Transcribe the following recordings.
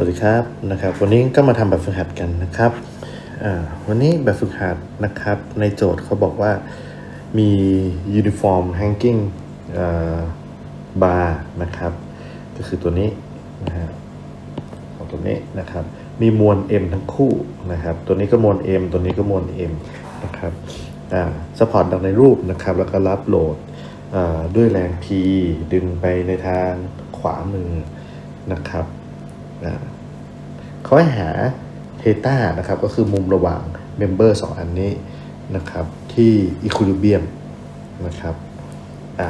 วัสดีครับนะครับ วันนี้ก็มาทำแบบฝึกหัดกันนะครับวันนี้แบบฝึกหัดนะครับ ในโจทย์เขาบอกว่ามี uniform hanging บาร์นะครับ ก็คือตัวนี้นะฮะของตัวนี้นะครับ มีมวล m ทั้งคู่นะครับ ตัวนี้ก็มวล m ตัวนี้ก็มวล m นะครับอ่าสปอร์ตดังในรูปนะครับ แล้วก็รับโหลดด้วยแรง P ดึงไปในทางขวามือนะครับ เขาให้หาเทต้านะครับก็คือมุมระหว่างเมมเบอร์สองอันนี้นะครับที่อีคูลิเบียมนะครับอะ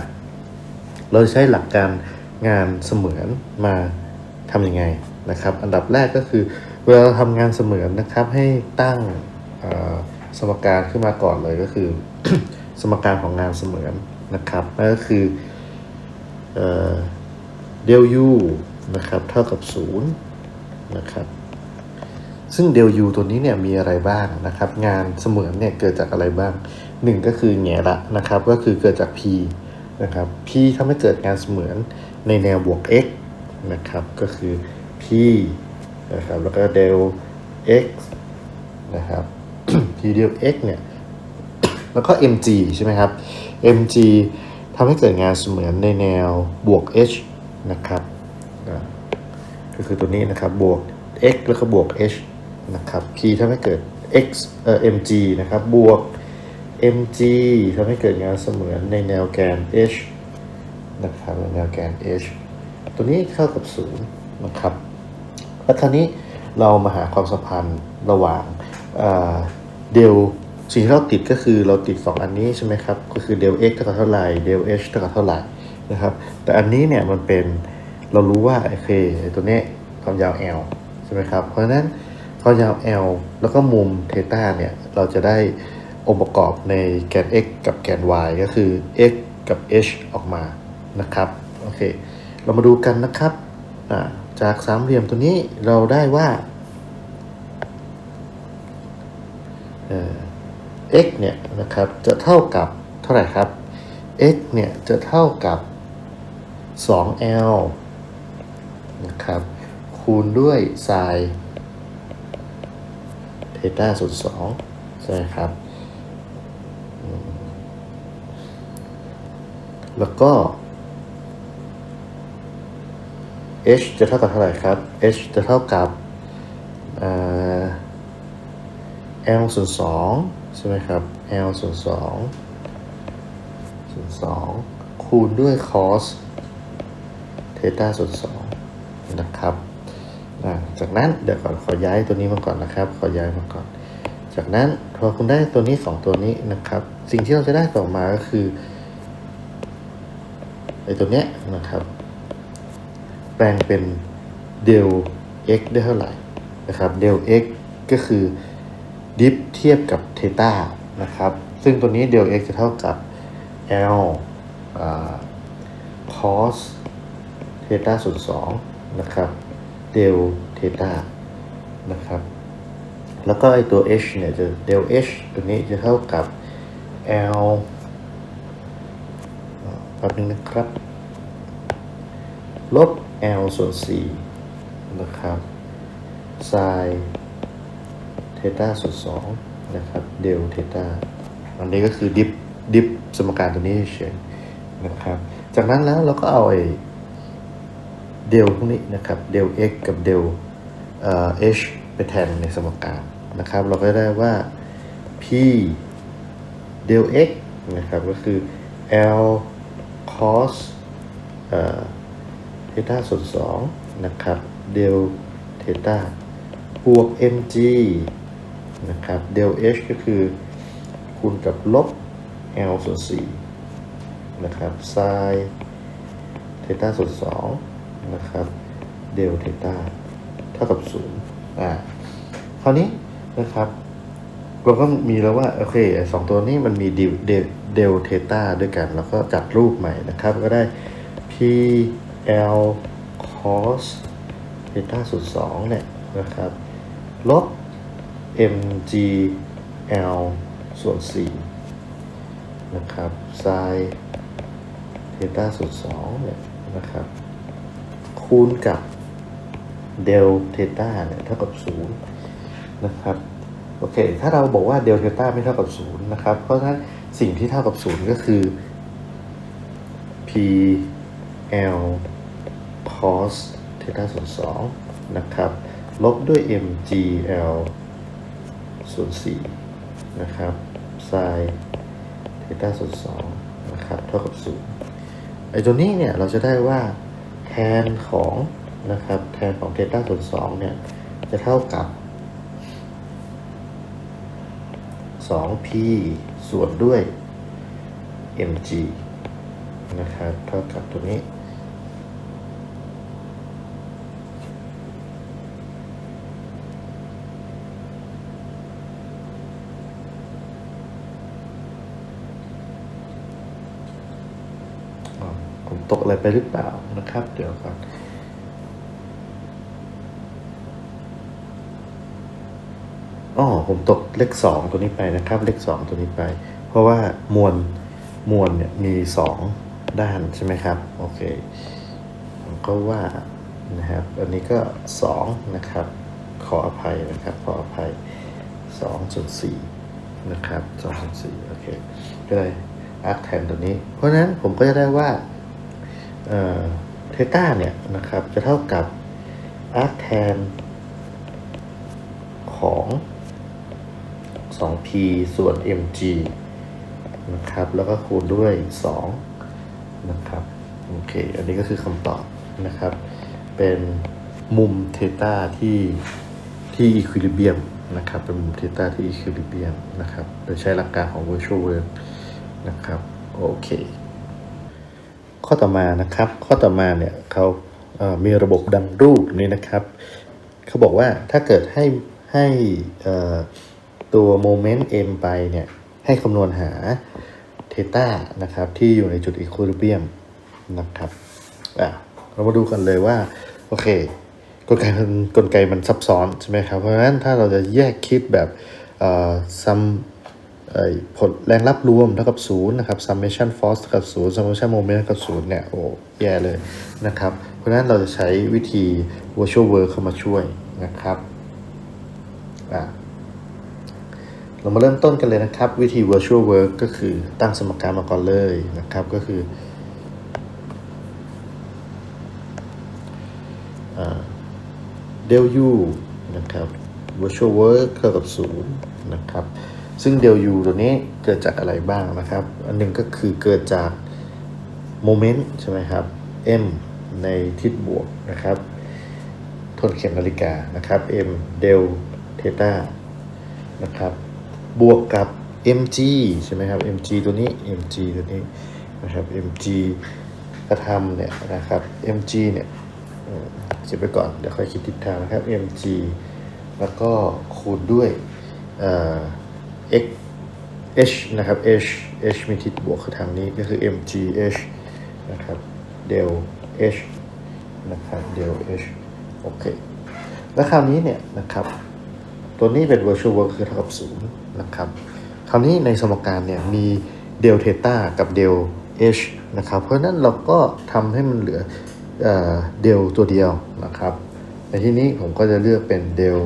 เราใช้หลักการงานเสมือนมาทำยังไงนะครับ อันดับแรกก็คือเวลาเราทำงานเสมือนนะครับให้ตั้งสมการขึ้นมาก่อนเลยก็คือ สมการของงานเสมือนนะครับนั่นก็คือเอ่อเดลยู นะครับเท่ากับ0นะครับซึ่งเดลยูตัวนี้เนี่ยมีอะไรบ้างนะครับ งานเสมือนเนี่ยเกิดจากอะไรบ้าง 1 ก็คือแง่ละนะครับก็คือเกิดจาก p นะครับ p ทำให้เกิดงานเสมือนในแนวบวก x นะครับก็คือ p นะครับแล้วก็เดล x นะครับ p เดล x เนี่ยแล้วก็ mg ใช่ไหมครับ mg ทำให้เกิดงานเสมือนในแนวบวก h นะครับ ก็คือตัวนี้นะครับบวก x แล้วก็บวก h นะครับ p ทำให้เกิด x เอ่อ mg นะครับบวก mg ทำให้เกิดงานเสมือนในแนวแกน h นะครับในแนวแกน h ตัวนี้เท่ากับ 0 นะครับ แล้วคราวนี้เรามาหาความสัมพันธ์ระหว่างเดลสิ่งที่เราติดก็คือเราติด 2 อันนี้ใช่ไหมครับ ก็คือเดล x เท่ากับเท่าไหร่เดล h เท่ากับเท่าไหร่นะครับ แต่อันนี้เนี่ยมันเป็น เรารู้ว่าโอเคตัวนี้ความยาว l ใช่ไหมครับ เพราะฉะนั้นความยาว l แล้วก็มุมเทตาเนี่ย เราจะได้องค์ประกอบในแกน x กับแกน y ก็คือ x กับ h ออกมานะครับโอเคเรามาดูกันนะครับจากสามเหลี่ยมตัวนี้เราได้ว่า x เนี่ยนะครับจะเท่ากับเท่าไหร่ครับ x เนี่ยจะเท่ากับ 2l นะครับ คูณด้วยไซน์เทต้าส่วน2ใช่ไหมครับ แล้วก็ h จะเท่ากับเท่าไหร่ครับ h จะเท่ากับเอ่อ l ส่วน2ใช่ไหมครับ l ส่วน2ส่วน2คูณด้วย cos เทต้าส่วน2 นะครับจากนั้นเดี๋ยวก่อนขอย้ายตัวนี้มาก่อนนะครับ ขอย้ายมาก่อน จากนั้นพอคุณได้ตัวนี้ 2 ตัวนี้นะครับ สิ่งที่เราจะได้ต่อมาก็คือไอ้ตัวเนี้ยนะครับ แปลงเป็นเดล x ได้เท่าไหร่นะครับเดล x ก็คือดิฟเทียบกับเทตานะครับ ซึ่งตัวนี้เดล x จะเท่ากับ l อ่า cos เทตาส่วน2 นะครับเดลเทตานะครับแล้วก็ไอตัว h เนี่ยจะเดล h ตัวนี้จะเท่ากับ l อ่าแป๊บนึงนะครับ ลบ l ส่วน 4 นะครับ sin เทตาส่วน2นะครับเดลเทตาอันนี้ก็คือดิฟดิฟสมการตัวนี้เฉยนะครับ จากนั้นแล้วเราก็เอาไอ เดลพวกนี้นะครับเดล x กับเดลเอ่อ h ไปแทนในสมการนะครับ เราก็ได้ว่า p เดล x นะครับก็คือ l cos เอ่อเทต้าส่วน2นะครับเดลเทต้าบวก mg นะครับเดล h ก็คือคูณกับลบ l ส่วน4นะครับ sin เทต้าส่วน2 นะครับเดลเทต้าเท่ากับ0อ่าคราวนี้นะครับเราก็มีแล้วว่าโอเคสองตัวนี้มันมีเดลเดลเดลเทต้าด้วยกัน แล้วก็จัดรูปใหม่นะครับ ก็ได้ p l cos เทต้าส่วน2เนี่ยนะครับลบ mg l ส่วน4นะครับ sin เทต้าส่วน2เนี่ยนะครับ คูณกับเดลเทต้าเนี่ยเท่ากับศูนย์นะครับโอเค ถ้าเราบอกว่าเดลเทต้าไม่เท่ากับศูนย์นะครับ เพราะฉะนั้นสิ่งที่เท่ากับศูนย์ก็คือ p l cos เทต้าส่วนสองนะครับ ลบด้วย m g l ส่วนสี่นะครับ sin เทต้าส่วนสองนะครับ เท่ากับศูนย์ไอ้ตัวนี้เนี่ย เราจะได้ว่า แทนของนะครับแทนของเทต้าส่วนสองเนี่ยจะเท่ากับ 2p ส่วนด้วย mg นะครับ เท่ากับตัวนี้ อ๋อผม ตกอะไรไปหรือเปล่านะครับ เดี๋ยวก่อนอ๋อผมตกเลขสองตัวนี้ไปนะครับ เลขสองตัวนี้ไป เพราะว่ามวลมวลเนี่ยมีสองด้านใช่ไหมครับ โอเคผมก็ว่านะครับ อันนี้ก็สองนะครับ ขออภัยนะครับ ขออภัยสองส่วนสี่นะครับสองส่วนสี่โอเคก็เลยอาร์คแทนตัวนี้ เพราะฉะนั้นผมก็จะได้ว่า เทต้าเนี่ยนะครับจะเท่ากับอาร์คแทนของ 2p ส่วน mg นะครับ แล้วก็คูณด้วย 2 นะครับ โอเค อันนี้ก็คือคำตอบนะครับ เป็นมุมเทต้าที่ที่อีควิลิเบียมนะครับ เป็นมุมเทต้าที่อีควิลิเบียมนะครับ โดยใช้หลักการของ virtual work นะครับ โอเค ข้อต่อมานะครับ ข้อต่อมาเนี่ยเขาเอ่อมีระบบดังรูปนี้นะครับเขาบอกว่าถ้าเกิดให้ให้ตัวโมเมนต์ m ไปเนี่ยให้คำนวณหาเทต้านะครับที่อยู่ในจุดอีคว i เบียมนะครับอะเรามาดูกันเลยว่า โอเค กลไกมันกลไกมันซับซ้อนใช่ไหมครับ เพราะฉะนั้นถ้าเราจะแยกคิดแบบเอ่อ sum เอ่อ ผลแรงรับรวมเท่ากับศูนย์นะครับ summation force เท่ากับศูนย์ summation moment เท่ากับศูนย์เนี่ยโอ้แย่เลยนะครับ เพราะฉะนั้นเราจะใช้วิธี virtual work เข้ามาช่วยนะครับเรามาเริ่มต้นกันเลยนะครับ วิธี virtual work ก็คือตั้งสมการมาก่อนเลยนะครับก็คืออ่า del u นะครับ virtual work เท่ากับ0นะครับ ซึ่ง del u ตัวนี้เกิดจากอะไรบ้างนะครับ อันหนึ่งก็คือเกิดจากโมเมนต์ใช่ไหมครับ m ในทิศบวกนะครับ ทนเข็มนาฬิกานะครับ m del theta นะครับ บวกกับ mg ใช่ไหมครับ mg ตัวนี้ mg ตัวนี้นะครับ mg กระทำเนี่ยนะครับ mg เนี่ยเก็บไว้ก่อน เดี๋ยวค่อยคิดทิศทางนะครับ mg แล้วก็คูณด้วยเอ่อ x h นะครับ h h มีทิศบวกคือทางนี้ก็คือ mg h นะครับ del h นะครับ del h โอเค แล้วคราวนี้เนี่ยนะครับ ตัวนี้เป็น virtual work คือเท่ากับศูนย์นะครับ คราวนี้ในสมการเนี่ยมี del theta กับ del h นะครับ เพราะนั้นเราก็ทำให้มันเหลือเอ่อ del ตัวเดียวนะครับ ในที่นี้ผมก็จะเลือกเป็น del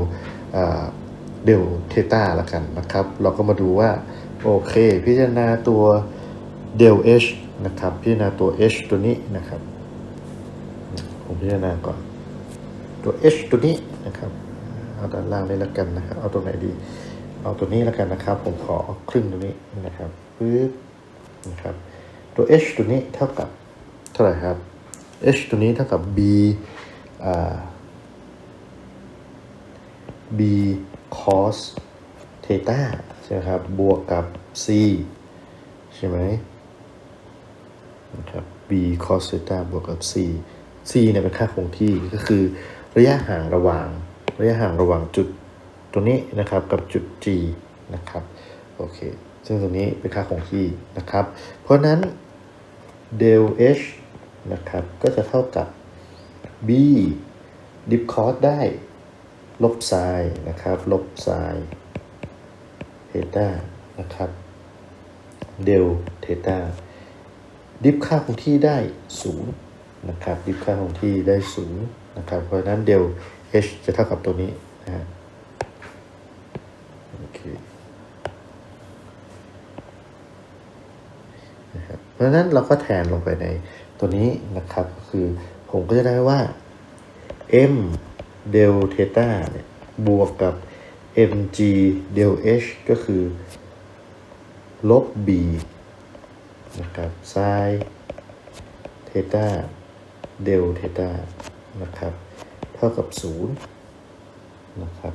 เอ่อ del theta ละกันนะครับ เราก็มาดูว่า โอเค พิจารณาตัว del h นะครับ พิจารณาตัว h ตัวนี้นะครับ ผมพิจารณาก่อน ตัว h ตัวนี้นะครับ เอาด้านล่างนี้แล้วกันนะครับ เอาตัวไหนดี เอาตัวนี้แล้วกันนะครับ ผมขอครึ่งตัวนี้นะครับปึ๊บนะครับ ตัว h ตัวนี้เท่ากับเท่าไหร่ครับ h ตัวนี้เท่ากับ b อ่า b cos theta ใช่ไหมครับ บวกกับ c ใช่ไหมนะครับ b cos theta บวกกับ c c เนี่ยเป็นค่าคงที่ก็คือระยะห่างระหว่าง ระยะห่างระหว่างจุดตัวนี้นะครับกับจุด g นะครับโอเคซึ่งตรงนี้เป็นค่าคงที่นะครับ เพราะฉะนั้น del h นะครับก็จะเท่ากับ b dip cos ได้ ลบไซน์นะครับ ลบไซน์เทต้านะครับ del เทต้าดิฟค่าคงที่ได้0นะครับ ดิฟค่าคงที่ได้0นะครับ เพราะฉะนั้นเดล h จะเท่ากับตัวนี้นะฮะโอเคนะครับเพราะฉะนั้นเราก็แทนลงไปในตัวนี้นะครับ คือผมก็จะได้ว่า m เดลเทตาเนี่ยบวกกับ mg เดล h ก็คือ ลบ b นะครับ sin เทต้าเดลเทตานะครับ เท่ากับ 0 นะครับ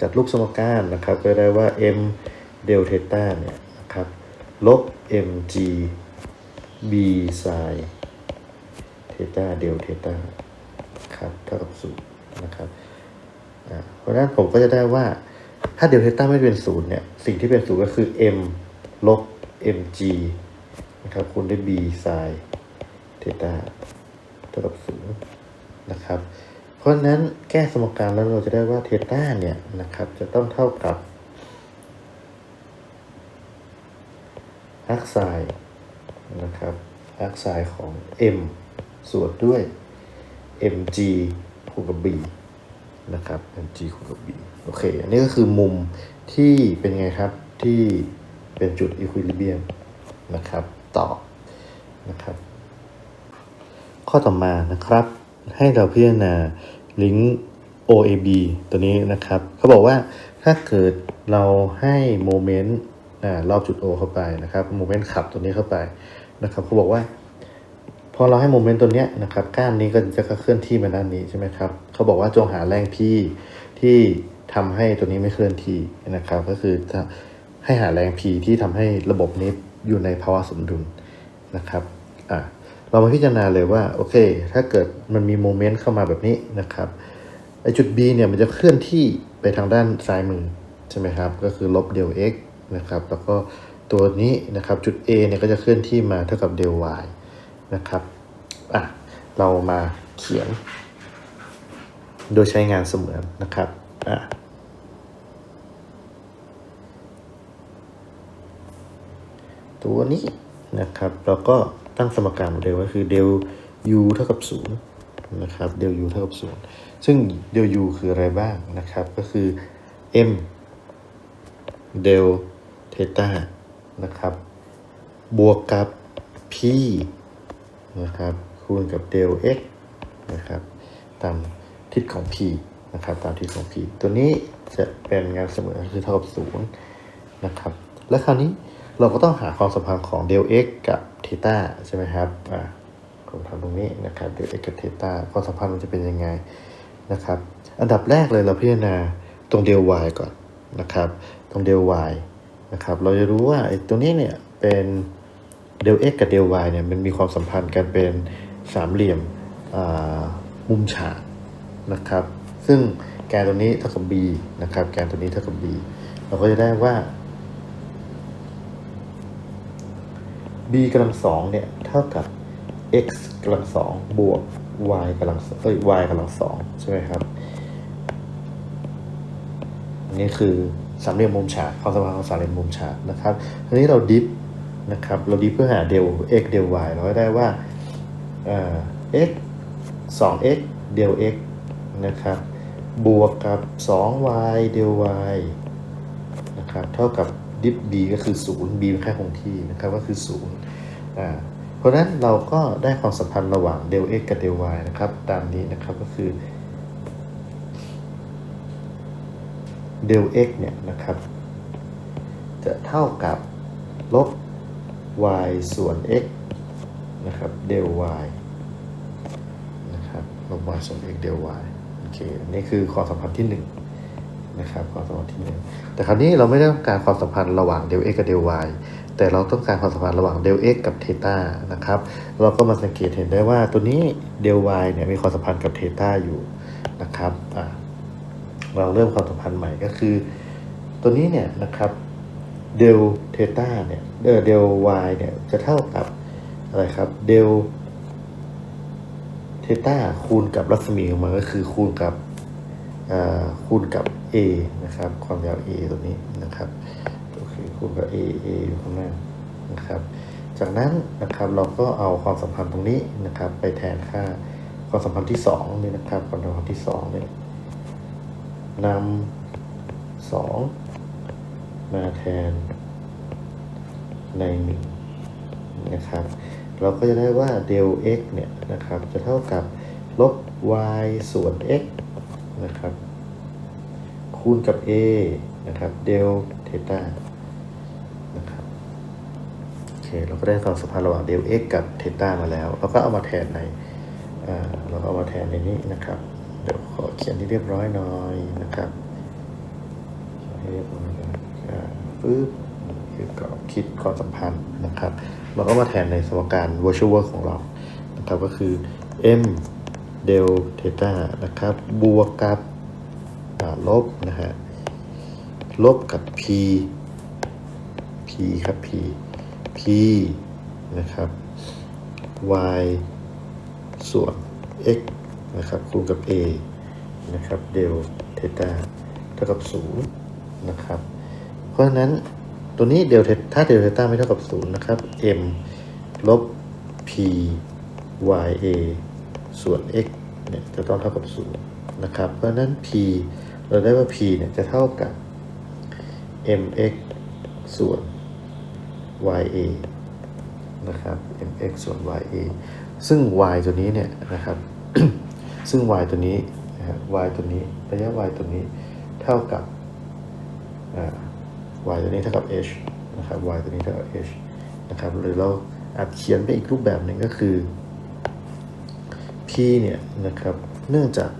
จัดรูปสมการนะครับก็ได้ว่า m เดลเทตาเนี่ยนะครับลบ mg b sin เทตาเดลเทต้าครับเท่ากับ 0 นะครับเพราะฉะนั้นผมก็จะได้ว่าถ้าเดลเทต้าไม่เป็นศูนย์เนี่ย สิ่งที่เป็นศูนย์ก็คือ m ลบ mg นะครับคูณด้วย b sin เทต้าเท่ากับศูนย์นะครับ เพราะฉะนั้นแก้สมการแล้วเราจะได้ว่าเทต้าเนี่ยนะครับ จะต้องเท่ากับอาร์คไซน์นะครับอาร์คไซน์ของ m ส่วนด้วย mg คูณกับ b นะครับ mg คูณกับ b โอเค อันนี้ก็คือมุมที่เป็นไงครับ ที่เป็นจุด equilibrium นะครับต่อนะครับ ข้อต่อมานะครับ ให้เราพิจารณาลิงก์ OAB ตัวนี้นะครับ เขาบอกว่าถ้าเกิดเราให้โมเมนต์รอบจุด O เข้าไปนะครับ โมเมนต์ขับตัวนี้เข้าไปนะครับเขาบอกว่า พอเราให้โมเมนต์ตัวเนี้ยนะครับก้านนี้ก็จะเคลื่อนที่มาด้านนี้ใช่ไหมครับเขาบอกว่าจงหาแรงพี่ที่ทำให้ตัวนี้ไม่เคลื่อนที่นะครับ ก็คือจะให้หาแรงพีที่ทำให้ระบบนี้อยู่ในภาวะสมดุลนะครับอะเรามาพิจารณาเลยว่าโอเค ถ้าเกิดมันมีโมเมนต์เข้ามาแบบนี้นะครับไอจุด B เนี่ยมันจะเคลื่อนที่ไปทางด้านซ้ายมือใช่ไหมครับก็คือลบเดล x นะครับแล้วก็ตัวนี้นะครับจุด A เนี่ยก็จะเคลื่อนที่มาเท่ากับเดล y นะครับอะเรามาเขียน โดยใช้งานเสมือนนะครับอะตัวนี้นะครับเราก็ตั้งสมการโมเดลก็คือเดล u เท่ากับ 0 นะครับเดล u เท่ากับ 0 ซึ่งเดล u คืออะไรบ้างนะครับ ก็คือ m เดลเทตานะครับ บวกกับ p นะครับ คูณกับเดล x นะครับ ตามทิศของ p นะครับ ตามทิศของ p ตัวนี้จะเป็นงานเสมอคือเท่ากับ0นะครับ และคราวนี้เราก็ต้องหาความสัมพันธ์ของเดล x กับเทตาใช่ไหมครับอ่าผมทำตรงนี้นะครับเดล x กับเทตาความสัมพันธ์มันจะเป็นยังไงนะครับ อันดับแรกเลยเราพิจารณาตรงเดล y ก่อนนะครับ ตรงเดล y นะครับ เราจะรู้ว่าไอ้ตัวนี้เนี่ยเป็น เดล x กับเดล y เนี่ยมันมีความสัมพันธ์กันเป็นสามเหลี่ยมมุมฉากนะครับ ซึ่งแกนตัวนี้เท่ากับ b นะครับ แกนตัวนี้เท่ากับ b เราก็จะได้ว่า b กำลังสองเนี่ยเท่ากับ x กำลังสองบวก y กำลังเอ้ย y กำลังสองใช่ไหมครับนนี้คือสามเหลี่ยมมุมฉากความสัมพันธ์ของสามเหลี่ยมมุมฉากนะครับทีนี้เราดิฟ นะครับ เราดิฟเพื่อหาเดล x เดล y เราก็ได้ว่า x 2 x เดล x นะครับ บวกกับ 2y เดล y นะครับ เท่ากับดิฟ b ก็คือ 0 b เป็นค่าคงที่นะครับ ก็คือ0อ่าเพราะฉะนั้นเราก็ได้ความสัมพันธ์ระหว่างเดล x กับเดล y นะครับ ตามนี้นะครับก็คือเดล x เนี่ยนะครับ จะเท่ากับลบ y ส่วน x นะครับเดล y นะครับลบ y ส่วน x เดล y โอเค อันนี้คือความสัมพันธ์ที่1นะครับความสัมพันธ์ที่ 1 แต่คราวนี้เราไม่ได้ต้องการความสัมพันธ์ระหว่างเดล x กับเดล y แต่เราต้องการความสัมพันธ์ระหว่างเดล x กับเทตานะครับ เราก็มาสังเกตเห็นได้ว่าตัวนี้เดล y เนี่ยมีความสัมพันธ์กับเทตาอยู่นะครับ เราเริ่มความสัมพันธ์ใหม่ก็คือ ตัวนี้เนี่ยนะครับ เดลเทต้าเนี่ยเออเดล y เนี่ยจะเท่ากับอะไรครับเดลเทต้าคูณกับรัศมีของมันก็คือคูณกับคูณกับ a นะครับ ความยาว a ตัวนี้นะครับโอเคคูณกับ a a อยู่ข้างหน้านะครับ จากนั้นนะครับเราก็เอาความสัมพันธ์ตรงนี้นะครับ ไปแทนค่าควความสัมพันธ์ที่สองนี่นะครับความสัมพันธ์ที่สองเนี่ยนำสอง มาแทนในนึ่งนะครับ เราก็จะได้ว่าเดล x เนี่ยนะครับ จะเท่ากับลบ y ส่วน x นะครับ คูณกับ a นะครับเดลเทต้านะครับโอเคเราก็ได้ความสัมพันธ์ระหว่างเดล x กับเทต้ามาแล้ว เราก็เอามาแทนในเราก็เอามาแทนในนี้นะครับ เดี๋ยวขอเขียนที่เรียบร้อยหน่อยนะครับเขียนให้เรียบร้อยนะ ปึ๊บก็คิดความสัมพันธ์นะครับเราก็มาแทนในสมการ virtual work ของเรานะครับก็คือ m del theta นะครับบวกกับลบนะฮะลบกับ p p ครับ p p นะครับ y ส่วน x นะครับคูณกับ a นะครับเดลเทต้าเท่ากับ 0 นะครับ เพราะฉะนั้นตัวนี้เดลเทถ้าเดลเทต้าไม่เท่ากับ 0 นะครับ m ลบ p y a ส่วน x เนี่ยจะต้องเท่ากับ 0 นะครับ เพราะฉะนั้น p เราได้ว่า p เนี่ยจะเท่ากับ mx ส่วน ya นะครับ mx ส่วน ya ซึ่ง y ตัวนี้เนี่ยนะครับ ซึ่ง y ตัวนี้นะฮะ y ตัวนี้ ระยะ y ตัวนี้เท่ากับอ่า y ตัวนี้เท่ากับ h นะครับ y ตัวนี้เท่ากับ h นะครับ หรือเราอาจเขียนไปอีกรูปแบบหนึ่งก็คือ p เนี่ยนะครับ เนื่องจาก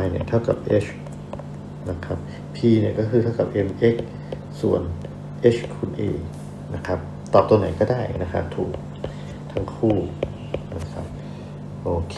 y เนี่ยเท่ากับ h นะครับ p เนี่ยก็คือเท่ากับ mx ส่วน h คูณ a นะครับ ตอบตัวไหนก็ได้นะครับ ถูกทั้งคู่นะครับ โอเค